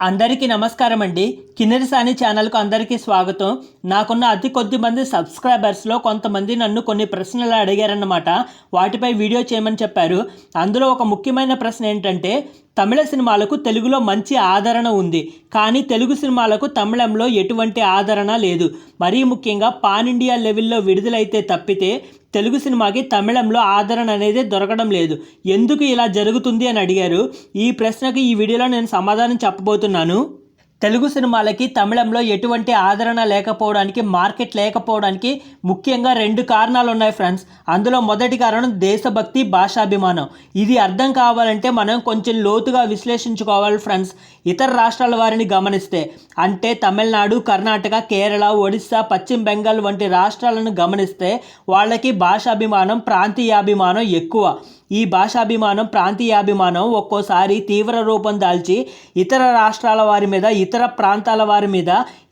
అందరికీ నమస్కారం అండి కిన్నెరసాని ఛానల్కు అందరికీ స్వాగతం. నాకున్న అతి కొద్ది మంది సబ్స్క్రైబర్స్లో కొంతమంది నన్ను కొన్ని ప్రశ్నలు అడిగారన్నమాట. వాటిపై వీడియో చేయమని చెప్పారు. అందులో ఒక ముఖ్యమైన ప్రశ్న ఏంటంటే తమిళ సినిమాలకు తెలుగులో మంచి ఆదరణ ఉంది. కానీ తెలుగు సినిమాలకు తమిళంలో ఎటువంటి ఆదరణ లేదు. మరీ ముఖ్యంగా పాన్ ఇండియా లెవెల్లో విడుదలైతే తప్పితే తెలుగు సినిమాకి తమిళంలో ఆదరణ అనేది దొరకడం లేదు. ఎందుకు ఇలా జరుగుతుంది అని అడిగారు. ఈ ప్రశ్నకు ఈ వీడియోలో నేను సమాధానం చెప్పబోతున్నాను. తెలుగు సినిమాలకి తమిళంలో ఎటువంటి ఆదరణ లేకపోవడానికి మార్కెట్ లేకపోవడానికి ముఖ్యంగా రెండు కారణాలు ఉన్నాయి ఫ్రెండ్స్. అందులో మొదటి కారణం దేశభక్తి భాషాభిమానం. ఇది అర్థం కావాలంటే మనం కొంచెం లోతుగా విశ్లేషించుకోవాలి ఫ్రెండ్స్. ఇతర రాష్ట్రాల వారిని గమనిస్తే అంటే తమిళనాడు కర్ణాటక కేరళ ఒడిస్సా పశ్చిమ బెంగాల్ వంటి రాష్ట్రాలను గమనిస్తే వాళ్ళకి భాషాభిమానం ప్రాంతీయాభిమానం ఎక్కువ. ఈ భాషాభిమానం ప్రాంతీయాభిమానం ఒక్కోసారి తీవ్ర రూపం దాల్చి ఇతర రాష్ట్రాల వారి మీద ఇతర ప్రాంతాల వారి మీద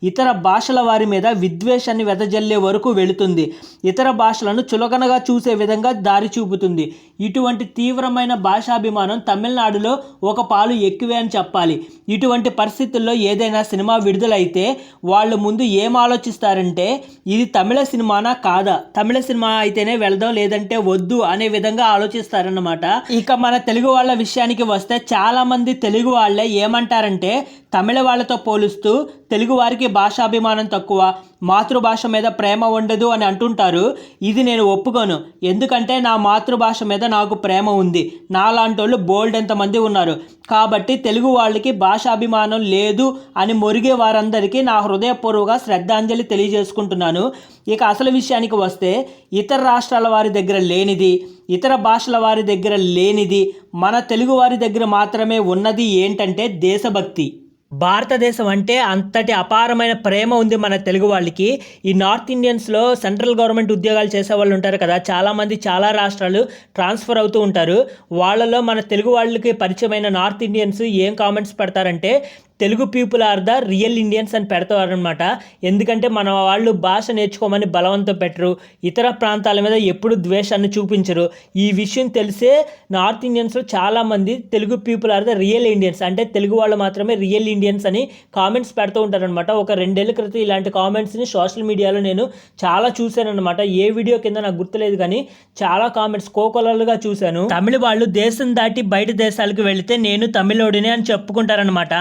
ఇతర భాషల వారి మీద విద్వేషాన్ని వెదజల్లే వరకు వెళుతుంది. ఇతర భాషలను చులకనగా చూసే విధంగా దారి చూపుతుంది. ఇటువంటి తీవ్రమైన భాషాభిమానం తమిళనాడులో ఒక పాలు ఎక్కువే అని చెప్పాలి. ఇటువంటి పరిస్థితుల్లో ఏదైనా సినిమా విడుదలైతే వాళ్ళు ముందు ఏం ఆలోచిస్తారంటే ఇది తమిళ సినిమానా కాదా? తమిళ సినిమా అయితేనే వెళదాం లేదంటే వద్దు అనే విధంగా ఆలోచిస్తారన్నమాట. ఇక మన తెలుగు వాళ్ళ విషయానికి వస్తే చాలామంది తెలుగు వాళ్ళే ఏమంటారంటే తమిళ వాళ్ళతో పోలుస్తూ తెలుగువారికి భాషాభిమానం తక్కువ మాతృభాష మీద ప్రేమ ఉండదు అని అంటుంటారు. ఇది నేను ఒప్పుకోను. ఎందుకంటే నా మాతృభాష మీద నాకు ప్రేమ ఉంది. నాలాంటి వాళ్ళు బోల్డ్ ఎంతమంది ఉన్నారు. కాబట్టి తెలుగు వాళ్ళకి భాషాభిమానం లేదు అని మొరిగే వారందరికీ నా హృదయపూర్వక శ్రద్ధాంజలి తెలియజేసుకుంటున్నాను. ఇక అసలు విషయానికి వస్తే ఇతర రాష్ట్రాల వారి దగ్గర లేనిది ఇతర భాషల వారి దగ్గర లేనిది మన తెలుగు వారి దగ్గర మాత్రమే ఉన్నది ఏంటంటే దేశభక్తి. భారతదేశం అంటే అంతటి అపారమైన ప్రేమ ఉంది మన తెలుగు వాళ్ళకి. ఈ నార్త్ ఇండియన్స్లో సెంట్రల్ గవర్నమెంట్ ఉద్యోగాలు చేసే వాళ్ళు ఉంటారు కదా. చాలామంది చాలా రాష్ట్రాలు ట్రాన్స్ఫర్ అవుతూ ఉంటారు. వాళ్ళలో మన తెలుగు వాళ్ళకి పరిచయమైన నార్త్ ఇండియన్స్ ఏం కామెంట్స్ పెడతారంటే Telugu people are the real Indians అని పెడతారనమాట ఎందుకంటే మన వాళ్ళు భాష నేర్చుకోమని బలవంతం పెట్టరు. ఇతర ప్రాంతాల మీద ఎప్పుడు ద్వేషాన్ని చూపించరు. ఈ విషయం తెలిసే నార్త్ ఇండియన్స్లో చాలామంది Telugu people are the real Indians. అంటే తెలుగు వాళ్ళు మాత్రమే రియల్ ఇండియన్స్ అని కామెంట్స్ పెడుతూ ఉంటారనమాట ఒక రెండేళ్ళ క్రితం ఇలాంటి కామెంట్స్ని సోషల్ మీడియాలో నేను చాలా చూశానన్నమాట. ఏ వీడియో కింద నాకు గుర్తులేదు కానీ చాలా కామెంట్స్ కోకొలలుగా చూశాను. తమిళ వాళ్ళు దేశం దాటి బయట దేశాలకు వెళితే నేను తమిళోడిని అని చెప్పుకుంటారనమాట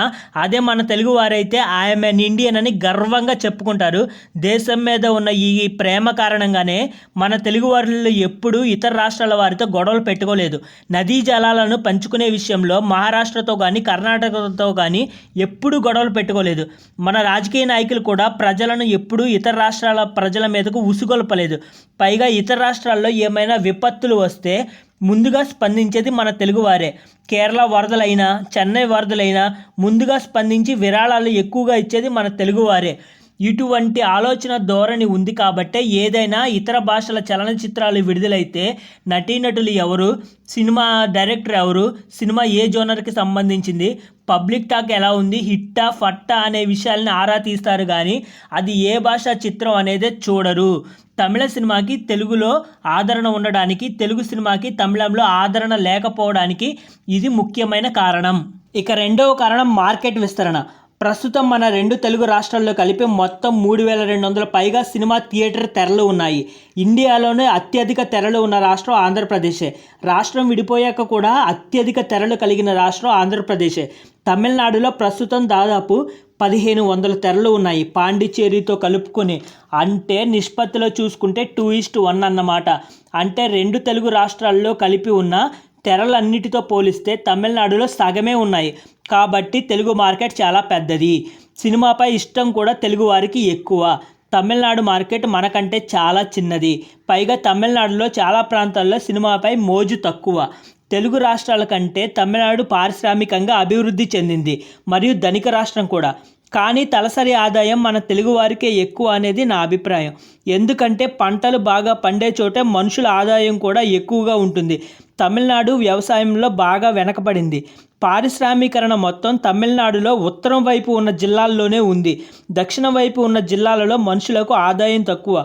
అదే మన తెలుగు వారైతే ఐఎమ్ ఎన్ ఇండియన్ అని గర్వంగా చెప్పుకుంటారు. దేశం మీద ఉన్న ఈ ప్రేమ కారణంగానే మన తెలుగు వారిలో ఎప్పుడూ ఇతర రాష్ట్రాల వారితో గొడవలు పెట్టుకోలేదు. నదీ జలాలను పంచుకునే విషయంలో మహారాష్ట్రతో కానీ కర్ణాటకతో కానీ ఎప్పుడూ గొడవలు పెట్టుకోలేదు. మన రాజకీయ నాయకులు కూడా ప్రజలను ఎప్పుడూ ఇతర రాష్ట్రాల ప్రజల మీదకు ఉసుగొల్పలేదు. పైగా ఇతర రాష్ట్రాల్లో ఏమైనా విపత్తులు వస్తే ముందుగా స్పందించేది మన తెలుగువారే కేరళ వరదలైనా చెన్నై వరదలైనా ముందుగా స్పందించి విరాళాలు ఎక్కువగా ఇచ్చేది మన తెలుగువారే ఇటువంటి ఆలోచన ధోరణి ఉంది కాబట్టే ఏదైనా ఇతర భాషల చలనచిత్రాలు విడుదలైతే నటీనటులు ఎవరు సినిమా డైరెక్టర్ ఎవరు సినిమా ఏ జోనర్కి సంబంధించింది పబ్లిక్ టాక్ ఎలా ఉంది హిట్టా ఫట్టా అనే విషయాల్ని ఆరా తీస్తారు కానీ అది ఏ భాష చిత్రం అనేది చూడరు. తమిళ సినిమాకి తెలుగులో ఆదరణ ఉండడానికి తెలుగు సినిమాకి తమిళంలో ఆదరణ లేకపోవడానికి ఇది ముఖ్యమైన కారణం. ఇక రెండవ కారణం మార్కెట్ విస్తరణ. ప్రస్తుతం మన రెండు తెలుగు రాష్ట్రాల్లో కలిపి మొత్తం మూడు వేల రెండు వందల పైగా సినిమా థియేటర్ తెరలు ఉన్నాయి. ఇండియాలోనే అత్యధిక తెరలు ఉన్న రాష్ట్రం ఆంధ్రప్రదేశే. రాష్ట్రం విడిపోయాక కూడా అత్యధిక తెరలు కలిగిన రాష్ట్రం ఆంధ్రప్రదేశే. తమిళనాడులో ప్రస్తుతం దాదాపు పదిహేను వందల తెరలు ఉన్నాయి. పాండిచ్చేరితో కలుపుకొని అంటే నిష్పత్తిలో చూసుకుంటే టూ ఈస్ట్ వన్ అన్నమాట. అంటే రెండు తెలుగు రాష్ట్రాల్లో కలిపి ఉన్న తెరలన్నిటితో పోలిస్తే తమిళనాడులో సగమే ఉన్నాయి. కాబట్టి తెలుగు మార్కెట్ చాలా పెద్దది. సినిమాపై ఇష్టం కూడా తెలుగు వారికి ఎక్కువ. తమిళనాడు మార్కెట్ మనకంటే చాలా చిన్నది. పైగా తమిళనాడులో చాలా ప్రాంతాల్లో సినిమాపై మోజు తక్కువ. తెలుగు రాష్ట్రాల కంటే తమిళనాడు పారిశ్రామికంగా అభివృద్ధి చెందింది. మరియు ధనిక రాష్ట్రం కూడా. కానీ తలసరి ఆదాయం మన తెలుగువారికే ఎక్కువ అనేది నా అభిప్రాయం. ఎందుకంటే పంటలు బాగా పండే చోటే మనుషుల ఆదాయం కూడా ఎక్కువగా ఉంటుంది. తమిళనాడు వ్యవసాయంలో బాగా వెనకబడింది. పారిశ్రామీకరణ మొత్తం తమిళనాడులో ఉత్తరం వైపు ఉన్న జిల్లాల్లోనే ఉంది. దక్షిణం వైపు ఉన్న జిల్లాలలో మనుషులకు ఆదాయం తక్కువ.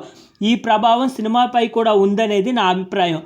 ఈ ప్రభావం సినిమాపై కూడా ఉందనేది నా అభిప్రాయం.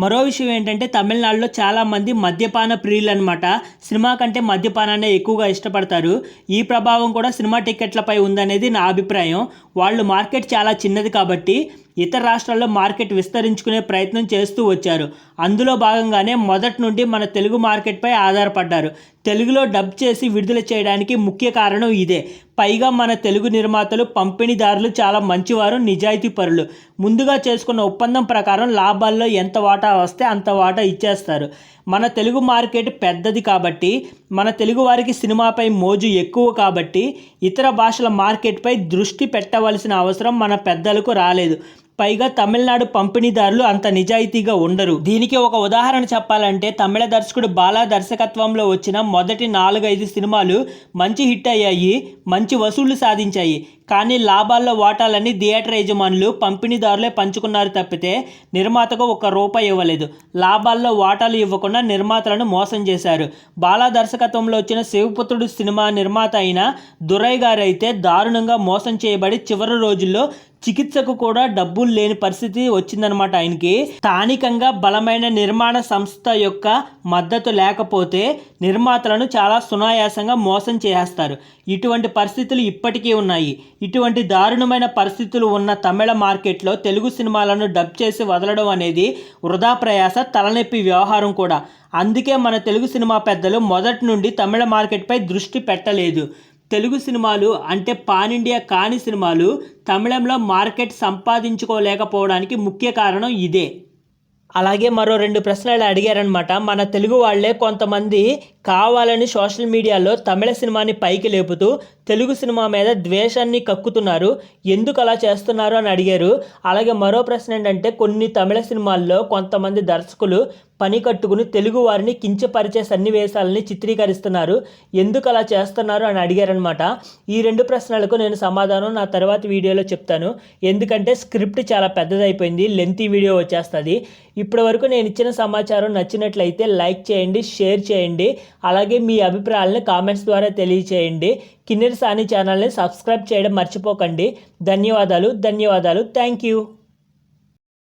మరో విషయం ఏంటంటే తమిళనాడులో చాలామంది మద్యపాన ప్రియులు అనమాట సినిమా కంటే మద్యపానాన్ని ఎక్కువగా ఇష్టపడతారు. ఈ ప్రభావం కూడా సినిమా టికెట్లపై ఉందనేది నా అభిప్రాయం. వాళ్ళు మార్కెట్ చాలా చిన్నది కాబట్టి ఇతర రాష్ట్రాల్లో మార్కెట్ విస్తరించుకునే ప్రయత్నం చేస్తూ వచ్చారు. అందులో భాగంగానే మొదటి నుండి మన తెలుగు మార్కెట్పై ఆధారపడ్డారు. తెలుగులో డబ్ చేసి విడుదల చేయడానికి ముఖ్య కారణం ఇదే. పైగా మన తెలుగు నిర్మాతలు పంపిణీదారులు చాలా మంచివారు నిజాయితీ పరులు ముందుగా చేసుకున్న ఒప్పందం ప్రకారం లాభాల్లో ఎంత వాటా వస్తే అంత వాటా ఇచ్చేస్తారు. మన తెలుగు మార్కెట్ పెద్దది కాబట్టి మన తెలుగు వారికి సినిమాపై మోజు ఎక్కువ కాబట్టి ఇతర భాషల మార్కెట్పై దృష్టి పెట్టవలసిన అవసరం మన పెద్దలకు రాలేదు. పైగా తమిళనాడు పంపిణీదారులు అంత నిజాయితీగా ఉండరు. దీనికి ఒక ఉదాహరణ చెప్పాలంటే తమిళ దర్శకుడు బాలా దర్శకత్వంలో వచ్చిన మొదటి నాలుగైదు సినిమాలు మంచి హిట్ అయ్యాయి మంచి వసూళ్ళు సాధించాయి. కానీ లాభాల్లో వాటాలన్నీ థియేటర్ యజమానులు పంపిణీదారులే పంచుకున్నారు తప్పితే నిర్మాతకు ఒక రూపాయి ఇవ్వలేదు. లాభాల్లో వాటాలు ఇవ్వకుండా నిర్మాతలను మోసం చేశారు. బాలా దర్శకత్వంలో వచ్చిన శివపుత్రుడు సినిమా నిర్మాత అయిన దురై గారైతే దారుణంగా మోసం చేయబడి చివరి రోజుల్లో చికిత్సకు కూడా డబ్బులు లేని పరిస్థితి వచ్చిందనమాట ఆయనకి. స్థానికంగా బలమైన నిర్మాణ సంస్థ యొక్క మద్దతు లేకపోతే నిర్మాతలను చాలా సునాయాసంగా మోసం చేస్తారు ఇటువంటి పరిస్థితులు ఇప్పటికీ ఉన్నాయి. ఇటువంటి దారుణమైన పరిస్థితులు ఉన్న తమిళ మార్కెట్లో తెలుగు సినిమాలను డబ్ చేసి వదలడం అనేది వృధా ప్రయాస తలనొప్పి వ్యవహారం కూడా. అందుకే మన తెలుగు సినిమా పెద్దలు మొదటి నుండి తమిళ మార్కెట్పై దృష్టి పెట్టలేదు. తెలుగు సినిమాలు అంటే పాన్ ఇండియా కాని సినిమాలు తమిళంలో మార్కెట్ సంపాదించుకోలేకపోవడానికి ముఖ్య కారణం ఇదే. అలాగే మరో రెండు ప్రశ్నలు అడిగారనమాట మన తెలుగు వాళ్ళే కొంతమంది కావాలని సోషల్ మీడియాలో తమిళ సినిమాని పైకి లేపుతూ తెలుగు సినిమా మీద ద్వేషాన్ని కక్కుతున్నారు. ఎందుకు అలా చేస్తున్నారు అని అడిగారు. అలాగే మరో ప్రశ్న ఏంటంటే కొన్ని తమిళ సినిమాల్లో కొంతమంది దర్శకులు పని కట్టుకుని తెలుగు వారిని కించపరిచే సన్నివేశాలని చిత్రీకరిస్తున్నారు. ఎందుకు అలా చేస్తున్నారు అని అడిగారనమాట ఈ రెండు ప్రశ్నలకు నేను సమాధానం నా తర్వాత వీడియోలో చెప్తాను. ఎందుకంటే స్క్రిప్ట్ చాలా పెద్దదైపోయింది. లెంతీ వీడియో వచ్చేస్తుంది. ఇప్పటి వరకు నేను ఇచ్చిన సమాచారం నచ్చినట్లయితే లైక్ చేయండి షేర్ చేయండి. అలాగే మీ అభిప్రాయాలను కామెంట్స్ ద్వారా తెలియచేయండి. కిన్నెర సాని ఛానల్ని సబ్స్క్రైబ్ చేయడం మర్చిపోకండి. ధన్యవాదాలు ధన్యవాదాలు. Thank you.